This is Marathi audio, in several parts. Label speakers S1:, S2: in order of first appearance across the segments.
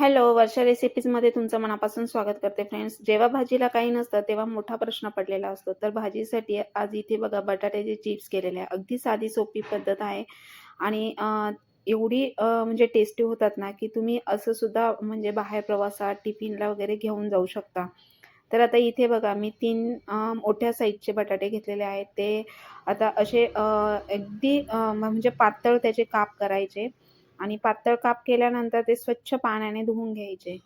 S1: हॅलो वर्षा रेसिपीजमध्ये तुमचं मनापासून स्वागत करते फ्रेंड्स जेव्हा भाजीला काही नसतं तेव्हा मोठा प्रश्न पडलेला असतो. तर भाजीसाठी आज इथे बघा बटाट्याचे चिप्स केलेले आहे. अगदी साधी सोपी पद्धत आहे. आणि एवढी म्हणजे टेस्टी होतात ना की तुम्ही असं सुद्धा म्हणजे बाहेर प्रवासात टिफिनला वगैरे घेऊन जाऊ शकता. तर आता इथे बघा मी तीन मोठ्या साईजचे बटाटे घेतलेले आहेत. ते आता असे अगदी म्हणजे पातळ त्याचे काप करायचे. आणि पातळ काप केल्यानंतर ते स्वच्छ पाण्याने धुवून घ्यायचे.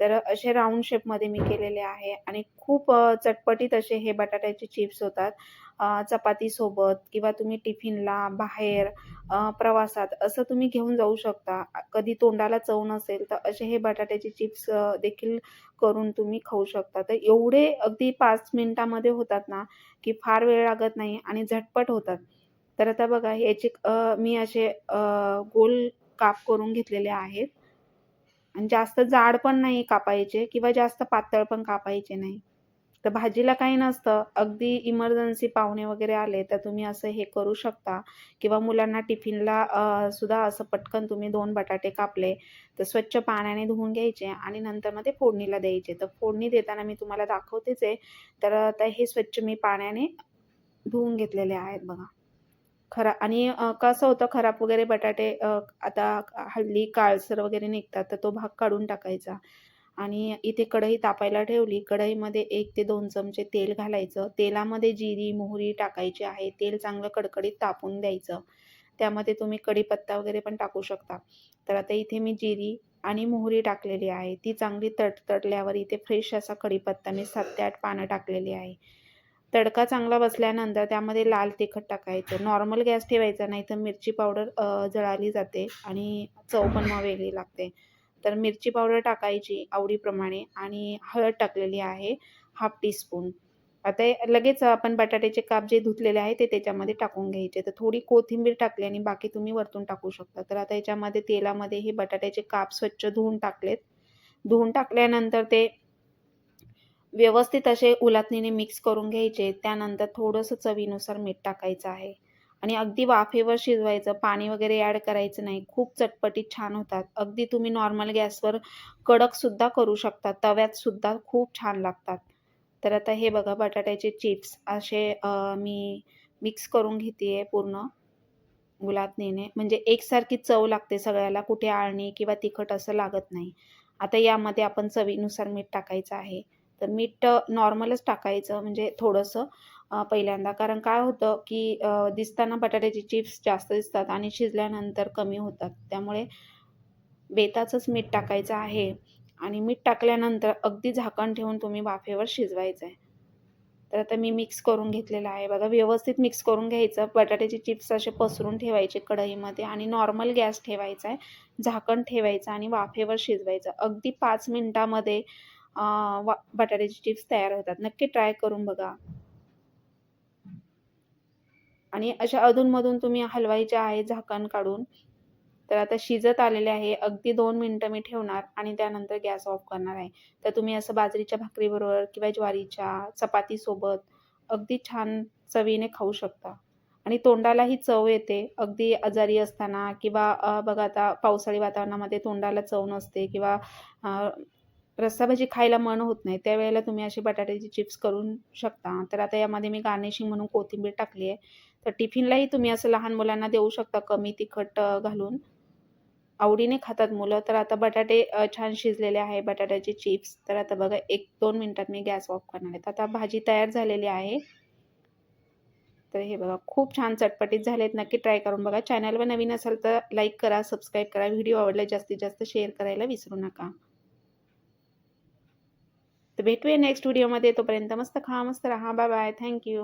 S1: तर असे राऊंड शेपमध्ये मी केलेले आहे आणि खूप चटपटीत असे हे बटाट्याचे चिप्स होतात. चपातीसोबत किंवा तुम्ही टिफिनला बाहेर प्रवासात असं तुम्ही घेऊन जाऊ शकता. कधी तोंडाला चव नसेल तर असे हे बटाट्याचे चिप्स देखील करून तुम्ही खाऊ शकता. तर एवढे अगदी पाच मिनिटामध्ये होतात ना की फार वेळ लागत नाही आणि झटपट होतात. तर आता बघा याचे मी असे गोल काप करून घेतलेले आहेत. आणि जास्त जाड पण नाही कापायचे किंवा जास्त पातळ पण कापायचे नाही. तर भाजीला काही नसतं. अगदी इमर्जन्सी पाहुणे वगैरे आले तर तुम्ही असं हे करू शकता. किंवा मुलांना टिफिनला सुद्धा असं पटकन तुम्ही दोन बटाटे कापले तर स्वच्छ पाण्याने धुवून घ्यायचे आणि नंतर मग ते फोडणीला द्यायचे. तर फोडणी देताना मी तुम्हाला दाखवतेच आहे. तर आता हे स्वच्छ मी पाण्याने धुवून घेतलेले आहेत बघा. खरा आणि कसं होतं खराब वगैरे बटाटे आता हल्ली काळसर वगैरे निघतात तर तो भाग काढून टाकायचा. आणि इथे कढई तापायला ठेवली कढईमध्ये एक ते दोन चमचे तेल घालायचं. तेलामध्ये जिरी मोहरी टाकायची आहे तेल चांगलं कडकडीत तापून द्यायचं. त्यामध्ये तुम्ही कढीपत्ता वगैरे पण टाकू शकता. तर आता इथे मी जिरी आणि मोहरी टाकलेली आहे. ती चांगली तडतडल्यावर इथे फ्रेश असा कढीपत्ता मी सात ते आठ पानं टाकलेली आहे. तडका चांगला बसल्यानंतर त्यामध्ये लाल तिखट टाकायचं. नॉर्मल गॅस ठेवायचा नाही तर मिरची पावडर जळाली जाते आणि चव पण मग वेगळी लागते. तर मिरची पावडर टाकायची आवडीप्रमाणे आणि हळद टाकलेली आहे हाफ टीस्पून आता लगेच आपण बटाट्याचे काप जे धुतलेले आहे ते त्याच्यामध्ये टाकून घ्यायचे. तर थोडी कोथिंबीर टाकली आणि बाकी तुम्ही वरतून टाकू शकता. तर आता याच्यामध्ये तेलामध्ये हे बटाट्याचे काप स्वच्छ धुवून टाकलेत. धुवून टाकल्यानंतर ते व्यवस्थित असे उलातणीने मिक्स करून घ्यायचे. त्यानंतर थोडंसं चवीनुसार मीठ टाकायचं आहे. आणि अगदी वाफेवर शिजवायचं. पाणी वगैरे ॲड करायचं नाही. खूप चटपटीत छान होतात. अगदी तुम्ही नॉर्मल गॅसवर कडकसुद्धा करू शकता. तव्यातसुद्धा खूप छान लागतात. तर आता हे बघा बटाट्याचे चिप्स असे मी मिक्स करून घेते आहे पूर्ण गुलाबनीने म्हणजे एकसारखी चव लागते सगळ्याला. कुठे आळणी किंवा तिखट असं लागत नाही. आता यामध्ये आपण चवीनुसार मीठ टाकायचं आहे. तर मीठ नॉर्मलच टाकायचं म्हणजे थोडंसं पहिल्यांदा. कारण काय होतं की दिसताना बटाट्याचे चिप्स जास्त दिसतात आणि शिजल्यानंतर कमी होतात. त्यामुळे बेताचंच मीठ टाकायचं आहे. आणि मीठ टाकल्यानंतर अगदी झाकण ठेवून तुम्ही वाफेवर शिजवायचं आहे तर आता मी मिक्स करून घेतलेलं आहे. बघा व्यवस्थित मिक्स करून घ्यायचं. बटाट्याचे चिप्स असे पसरून ठेवायचे कढईमध्ये आणि नॉर्मल गॅस ठेवायचा आहे. झाकण ठेवायचं आणि वाफेवर शिजवायचं. अगदी पाच मिनटामध्ये वा बटाट्याचे चिप्स तयार होतात. नक्की ट्राय करून बघा. आणि अशा अधूनमधून तुम्ही हलवायचे आहे झाकण काढून तर आता शिजत आलेले आहे. अगदी दोन मिनटं मी ठेवणार आणि त्यानंतर गॅस ऑफ करणार आहे. तर तुम्ही असं बाजरीच्या भाकरीबरोबर किंवा ज्वारीच्या चपातीसोबत अगदी छान चवीने खाऊ शकता. आणि तोंडालाही चव येते. अगदी आजारी असताना किंवा बघा आता पावसाळी वातावरणामध्ये तोंडाला चव नसते किंवा रस्साभाजी खायला मन होत नाही त्यावेळेला तुम्ही अशी बटाट्याची चिप्स करून शकता. तर आता यामध्ये मी गार्निशिंग म्हणून कोथिंबीर टाकली आहे. तर टिफिनलाही तुम्ही असं लहान मुलांना देऊ शकता कमी तिखट घालून. आवडीने खातात मुलं. तर आता बटाटे छान शिजलेले आहे बटाट्याचे चिप्स. तर आता बघा एक दोन मिनटात मी गॅस ऑफ करणार आहे. आता भाजी तयार झालेली आहे. तर हे बघा खूप छान चटपटीत झालेत. नक्की ट्राय करून बघा. चॅनलवर नवीन असाल तर लाईक करा सबस्क्राईब करा. व्हिडिओ आवडला जास्तीत जास्त शेअर करायला विसरू नका. तर भेटूया नेक्स्ट व्हिडिओमध्ये तोपर्यंत मस्त खा मस्त राहा. Bye bye thank you